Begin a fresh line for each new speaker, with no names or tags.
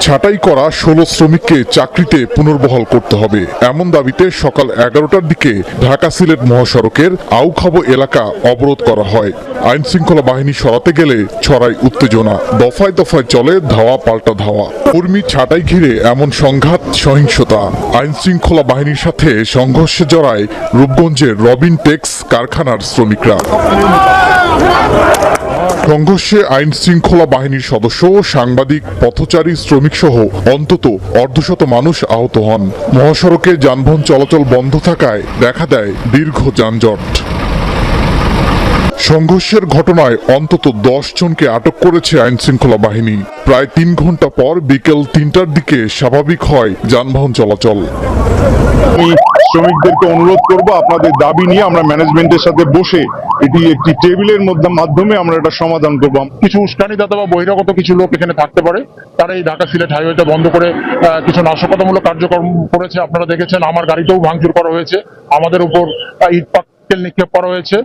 ছাঁটাই করা ষোলো শ্রমিককে চাকরিতে পুনর্বহাল করতে হবে। এমন দাবিতে সকাল এগারোটার দিকে ঢাকা সিলেট মহাসড়কের আউখাবো এলাকা অবরোধ করা হয়। আইন শৃঙ্খলা বাহিনী সরাতে গেলে ছড়ায় উত্তেজনা। দফায় দফায় চলে ধাওয়া পাল্টা ধাওয়া। কর্মী ছাঁটাই ঘিরে এমন সংঘাত, সহিংসতা। আইন শৃঙ্খলা বাহিনীর সাথে সংঘর্ষে জড়ায় রূপগঞ্জের রবিন টেক্স কারখানার শ্রমিকরা। সংঘর্ষে আইন শৃঙ্খলা বাহিনীর সদস্য সাংবাদিক, পথচারী শ্রমিক সহ অন্তত অর্ধশত মানুষ আহত হন। মহাসড়কে যানবাহন চলাচল বন্ধ থাকায় দেখা দেয় দীর্ঘ যানজট। সংঘর্ষের ঘটনায় অন্তত দশ জনকে আটক করেছে আইন শৃঙ্খলা বাহিনী। প্রায় তিন ঘণ্টা পর বিকেল তিনটার দিকে স্বাভাবিক হয় যানবাহন চলাচল।
শ্রমিকদেরকে অনুরোধ করব, আপনাদের দাবি নিয়ে আমরা ম্যানেজমেন্টের সাথে বসে এটি একটি টেবিলের মধ্যে মাধ্যমে আমরা এটা সমাধান করব।
কিছু উস্কানিদাতা বা বহিরাগত কিছু লোক এখানে থাকতে পারে। তারা এই ঢাকা সিলেট হাইওয়েটা বন্ধ করে কিছু নাশকতামূলক কার্যক্রম করেছে। আপনারা দেখেছেন, আমার গাড়িতেও ভাঙচুর করা হয়েছে। আমাদের উপর ইট পাক্কেল নিক্ষেপ করা হয়েছে।